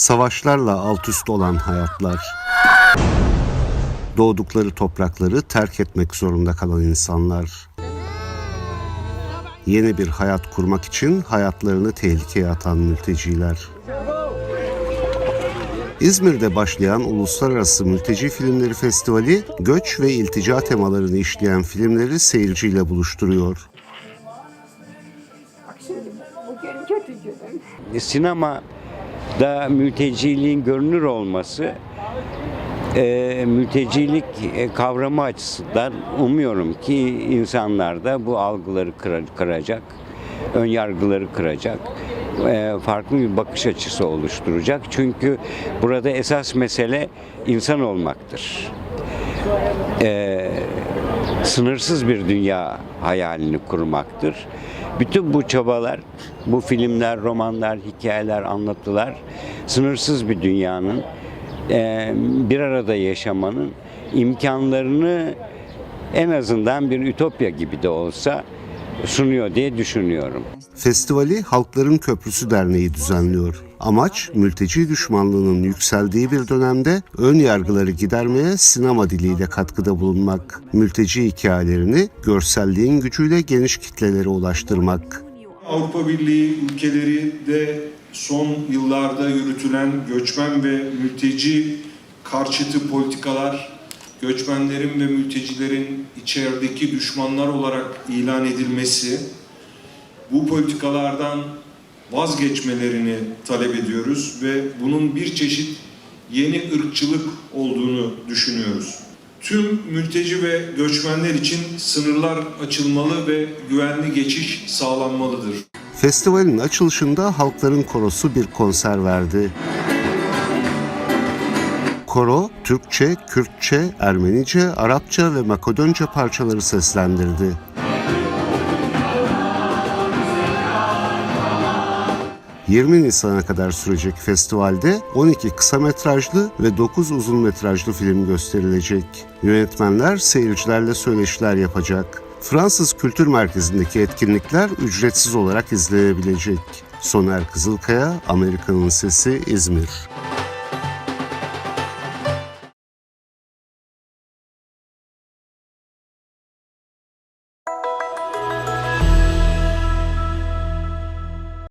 Savaşlarla alt üst olan hayatlar. Doğdukları toprakları terk etmek zorunda kalan insanlar. Yeni bir hayat kurmak için hayatlarını tehlikeye atan mülteciler. İzmir'de başlayan Uluslararası Mülteci Filmleri Festivali, göç ve iltica temalarını işleyen filmleri seyirciyle buluşturuyor. Bak sinemada mülteciliğin görünür olması e, mültecilik e, kavramı açısından umuyorum ki insanlarda bu algıları kıra- kıracak, ön yargıları kıracak, e, farklı bir bakış açısı oluşturacak. Çünkü burada esas mesele insan olmaktır. E, sınırsız bir dünya hayalini kurmaktır. Bütün bu çabalar, bu filmler, romanlar, hikayeler, anlatılar sınırsız bir dünyanın e, bir arada yaşamanın imkanlarını en azından bir ütopya gibi de olsa sunuyor diye düşünüyorum. Festivali Halkların Köprüsü Derneği düzenliyor. Amaç mülteci düşmanlığının yükseldiği bir dönemde ön yargıları gidermeye sinema diliyle katkıda bulunmak. Mülteci hikayelerini görselliğin gücüyle geniş kitlelere ulaştırmak. Avrupa Birliği ülkeleri de son yıllarda yürütülen göçmen ve mülteci karşıtı politikalar, göçmenlerin ve mültecilerin içerideki düşmanlar olarak ilan edilmesi, bu politikalardan vazgeçmelerini talep ediyoruz ve bunun bir çeşit yeni ırkçılık olduğunu düşünüyoruz. Tüm mülteci ve göçmenler için sınırlar açılmalı ve güvenli geçiş sağlanmalıdır. Festivalin açılışında Halkların Korosu bir konser verdi. Koro, Türkçe, Kürtçe, Ermenice, Arapça ve Makedonca parçaları seslendirdi. ...20 Nisan'a kadar sürecek festivalde 12 kısa metrajlı ve 9 uzun metrajlı film gösterilecek. Yönetmenler seyircilerle söyleşiler yapacak. Fransız Kültür Merkezi'ndeki etkinlikler ücretsiz olarak izlenebilecek. Soner Kızılkaya, Amerika'nın Sesi, İzmir.